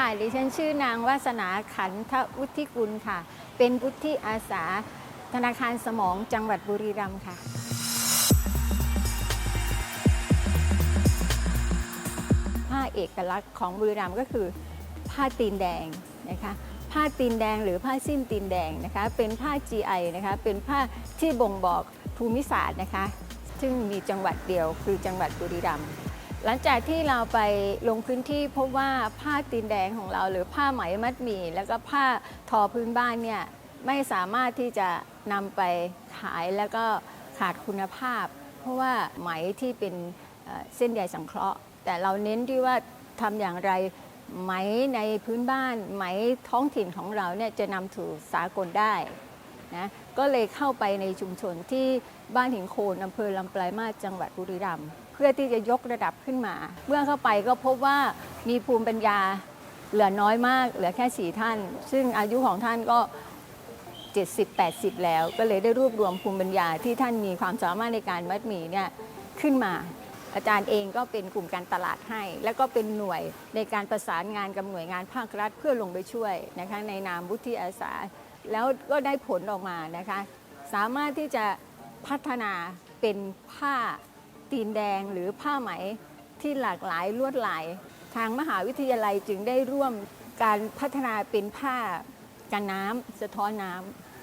ค่ะ ดิฉันชื่อนางวาสนาขันทวุฒิกุลค่ะ เป็นวุฒิอาสา ธนาคารสมองจังหวัดบุรีรัมย์ค่ะ ผ้าเอกลักษณ์ของบุรีรัมย์ก็คือผ้าตีนแดงนะคะ ผ้าตีนแดงหรือผ้าสิ้นตีนแดงนะคะ เป็นผ้า GI นะคะ เป็นผ้าที่บ่งบอกภูมิศาสตร์นะคะ ซึ่งมีจังหวัดเดียวคือจังหวัดบุรีรัมย์ หลังจากที่เราไปลงพื้นที่พบว่าผ้าตีนแดงของเรา หรือผ้าไหมมัดหมี่แล้วก็ผ้าทอพื้นบ้านเนี่ยไม่สามารถที่จะนำไปขายแล้วก็ขาดคุณภาพ เพราะว่าไหมที่เป็นเส้นใยสังเคราะห์ แต่เราเน้นที่ว่าทำอย่างไรไหมในพื้นบ้านไหมท้องถิ่นของเราเนี่ยจะนำสู่สากลได้ นะก็เลยเข้าไปในชุมชนที่บ้านหินโคนอำเภอลำปลายมาสจังหวัดบุรีรัมย์เพื่อที่จะยกระดับขึ้นมา เมื่อเข้าไปก็พบว่ามีภูมิปัญญาเหลือน้อยมาก เหลือแค่สี่ท่าน ซึ่งอายุของท่านก็ 70-80 แล้ว ก็เลยได้รวบรวมภูมิปัญญาที่ท่านมีความสามารถในการมัดหมี่เนี่ยขึ้นมา อาจารย์เองก็เป็นกลุ่มการตลาดให้ แล้วก็เป็นหน่วยในการประสานงานกับหน่วยงานภาครัฐเพื่อลงไปช่วยนะคะในนามวุฒิอาสา แล้วก็ได้ผลออกมานะคะ สามารถที่จะพัฒนาเป็นผ้าตีนแดงหรือผ้าไหมที่หลากหลายลวดลาย ทางมหาวิทยาลัยจึงได้ร่วมการพัฒนาเป็นผ้ากันน้ำสะท้อนน้ำ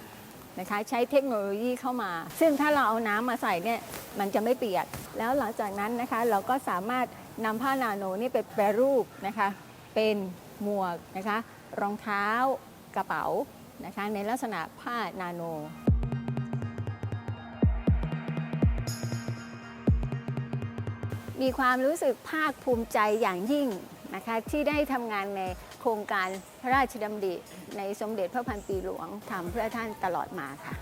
นะคะใช้เทคโนโลยีเข้ามา ซึ่งถ้าเราเอาน้ำมาใส่เนี่ยมันจะไม่เปียก แล้วหลังจากนั้นนะคะเราก็สามารถนำผ้านาโนนี่ไปแปรรูปนะคะเป็นหมวกนะคะรองเท้ากระเป๋านะคะในลักษณะผ้านาโนมีความรู้สึกภาคภูมิใจอย่างยิ่ง นะคะที่ได้ทำงานในโครงการพระราชดำริในสมเด็จพระพันปีหลวงทำเพื่อท่านตลอดมาค่ะ